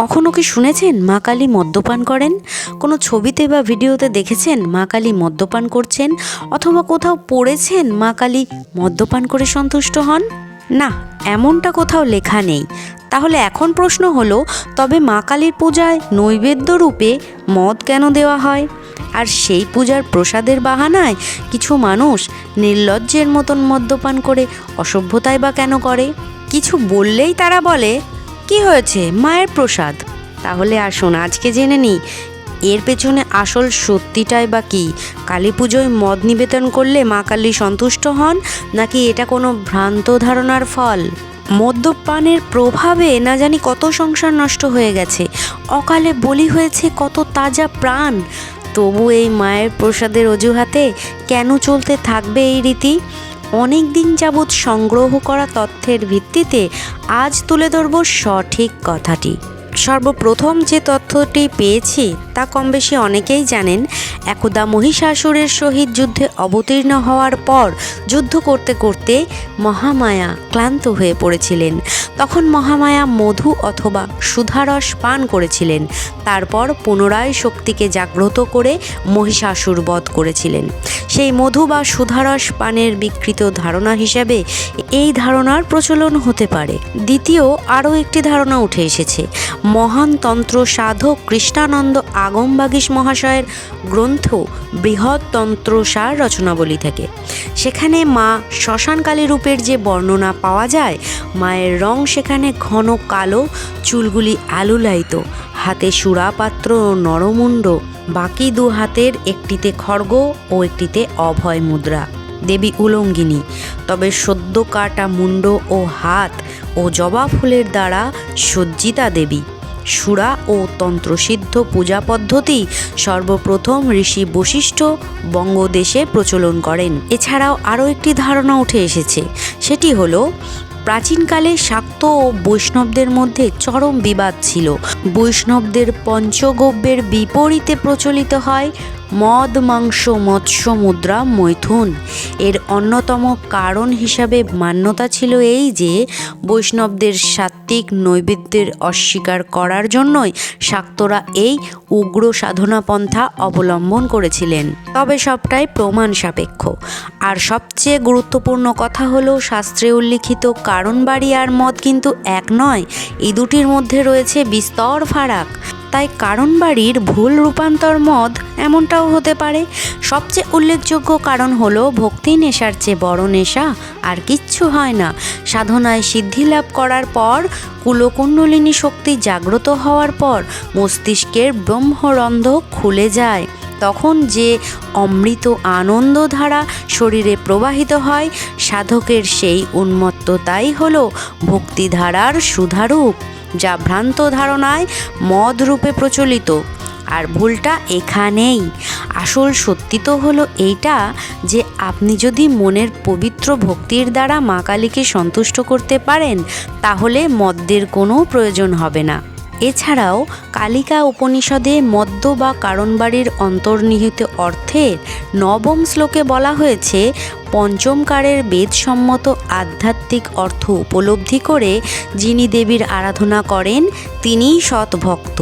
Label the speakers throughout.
Speaker 1: কখনো কি শুনেছেন মা কালী মদ্যপান করেন? কোনো ছবিতে বা ভিডিওতে দেখেছেন মা কালী মদ্যপান করছেন? অথবা কোথাও পড়েছেন মা কালী মদ্যপান করে সন্তুষ্ট হন? না, এমনটা কোথাও লেখা নেই। তাহলে এখন প্রশ্ন হলো, তবে মা কালীর পূজায় নৈবেদ্য রূপে মদ কেন দেওয়া হয়? আর সেই পূজার প্রসাদের বাহানায় কিছু মানুষ নির্লজ্জের মতন মদ্যপান করে অসভ্যতায় বা কেন করে? কিছু বললেই তারা বলে কি হয়েছে? মায়ের প্রসাদ। তাহলে আসুন আজকে জেনে নিই এর পেছনে আসল সত্যিটাই বা কি? কালী পুজোয় মদ নিবেদন করলে মা কালী সন্তুষ্ট হন, নাকি এটা কোনো ভ্রান্ত ধারণার ফল? মদ্যপানের প্রভাবে না জানি কত সংসার নষ্ট হয়ে গেছে। অকালে বলি হয়েছে কত তাজা প্রাণ। তবু এই মায়ের প্রসাদের অজুহাতে কেন চলতে থাকবে এই রীতি? অনেক দিন যাবৎ সংগ্রহ করা তথ্যের ভিত্তিতে আজ তুলে ধরব সঠিক কথাটি। সর্বপ্রথম যে তথ্যটি পেয়েছি, তা কম বেশি অনেকেই জানেন, একদা মহিষাসুরের সহিত যুদ্ধে অবতীর্ণ হওয়ার পর যুদ্ধ করতে করতে মহামায়া ক্লান্ত হয়ে পড়েছিলেন। তখন মহামায়া মধু অথবা সুধারস পান করেছিলেন। তারপর পুনরায় শক্তিকে জাগ্রত করে মহিষাসুর বধ করেছিলেন। সেই মধু বা সুধারস পানের বিকৃত ধারণা হিসাবে এই ধারণার প্রচলন হতে পারে। দ্বিতীয় আরও একটি ধারণা উঠে এসেছে। মহান তন্ত্র সাধক কৃষ্ণানন্দ আগমবাগীশ মহাশয়ের গ্রন্থ বৃহৎ তন্ত্রসার রচনাবলী থেকে। সেখানে মা শ্মশানকালী রূপের যে বর্ণনা পাওয়া যায়, মায়ের রং সেখানে ঘন কালো, চুলগুলি আলুলায়িত হাতে সুরাপাত্র ও নরমুণ্ড, বাকি দু হাতের একটিতে খড়গ ও একটিতে অভয় মুদ্রা। দেবী উলঙ্গিনী, তবে সদ্য কাটা মুন্ড ও হাত ও জবা ফুলের দ্বারা সজ্জিতা দেবী। সুরা ও তন্ত্রসিদ্ধ পূজা পদ্ধতি সর্বপ্রথম ঋষি বশিষ্ঠ বঙ্গদেশে প্রচলন করেন। এছাড়াও আরও একটি ধারণা উঠে এসেছে, সেটি হল, প্রাচীনকালে শাক্ত ও বৈষ্ণবদের মধ্যে চরম বিবাদ ছিল। বৈষ্ণবদের পঞ্চগব্যের বিপরীতে প্রচলিত হয় মদ, মাংস, মৎস্য, মুদ্রা, মৈথুন। এর অন্যতম কারণ হিসাবে মান্যতা ছিল এই যে, বৈষ্ণবদের সাত্ত্বিক নৈবেদ্যের অস্বীকার করার জন্যই শাক্তরা এই উগ্র সাধনা পন্থা অবলম্বন করেছিলেন। তবে সবটাই প্রমাণ সাপেক্ষ। আর সবচেয়ে গুরুত্বপূর্ণ কথা হলো, শাস্ত্রে উল্লিখিত কারণ বাড়ি আর মদ কিন্তু এক নয়, এই দুটির মধ্যে রয়েছে বিস্তর ফারাক। তাই কারণ বাড়ির ভুল রূপান্তর মদ এমনটাও হতে পারে। সবচেয়ে উল্লেখযোগ্য কারণ হলো ভক্তি নেশার চেয়ে বড় নেশা, আর কিচ্ছু হয় না। সাধনায় সিদ্ধি লাভ করার পর, কুলকুণ্ডলিনী শক্তি জাগ্রত হওয়ার পর মস্তিষ্কের ব্রহ্মরন্ধ খুলে যায়। তখন যে অমৃত আনন্দধারা শরীরে প্রবাহিত হয়, সাধকের সেই উন্মত্ততাই হল ভক্তিধারার সুধারূপ। যা ভ্রান্ত ধারণায় মদ রূপে প্রচলিত। আর ভুলটা এখানেই। আসল সত্যি তো হলো এইটা যে আপনি যদি মনের পবিত্র ভক্তির দ্বারা মা কালীকে সন্তুষ্ট করতে পারেন, তাহলে মদ্যের কোনো প্রয়োজন হবে না। এছাড়াও কালিকা উপনিষদে মদ্য বা কারণবাড়ির অন্তর্নিহিত অর্থের নবম শ্লোকে বলা হয়েছে পঞ্চমকারের বেদসম্মত আধ্যাত্মিক অর্থ উপলব্ধি করে যিনি দেবীর আরাধনা করেন, তিনিই সৎ ভক্ত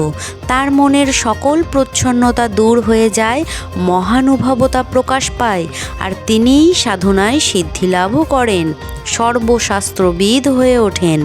Speaker 1: তার মনের সকল প্রচ্ছন্নতা দূর হয়ে যায়, মহানুভবতা প্রকাশ পায়, আর তিনিই সাধনায় সিদ্ধিলাভও করেন, সর্বশাস্ত্রবিদ হয়ে ওঠেন।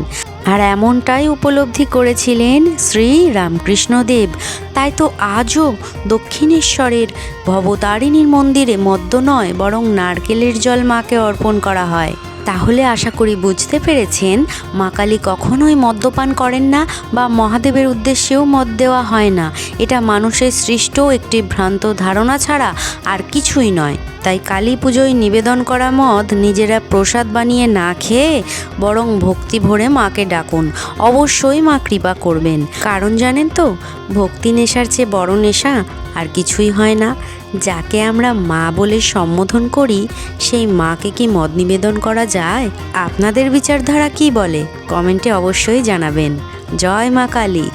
Speaker 1: আর এমনটাই উপলব্ধি করেছিলেন শ্রী রামকৃষ্ণদেব। তাই তো আজও দক্ষিণেশ্বরের ভবতারিণীর মন্দিরে মদ্য নয় বরং নারকেলের জল মাকে অর্পণ করা হয়। তাহলে আশা করি বুঝতে পেরেছেন, মা কালী কখনোই মদ্যপান করেন না বা মহাদেবের উদ্দেশ্যেও মদ দেওয়া হয় না। এটা মানুষের সৃষ্ট একটি ভ্রান্ত ধারণা ছাড়া আর কিছুই নয়। তাই কালী পুজোয় নিবেদন করা মদ নিজেরা প্রসাদ বানিয়ে না খেয়ে বরং ভক্তি ভরে মাকে ডাকুন। অবশ্যই মা কৃপা করবেন। কারণ জানেন তো, ভক্তি নেশার চেয়ে বড় নেশা আর কিছুই হয় না। যাকে আমরা মা বলে সম্বোধন করি, সেই মাকে কি মদ নিবেদন করা যায়? আপনাদের বিচারধারা কি বলে? কমেন্টে অবশ্যই জানাবেন। জয় মা কালী।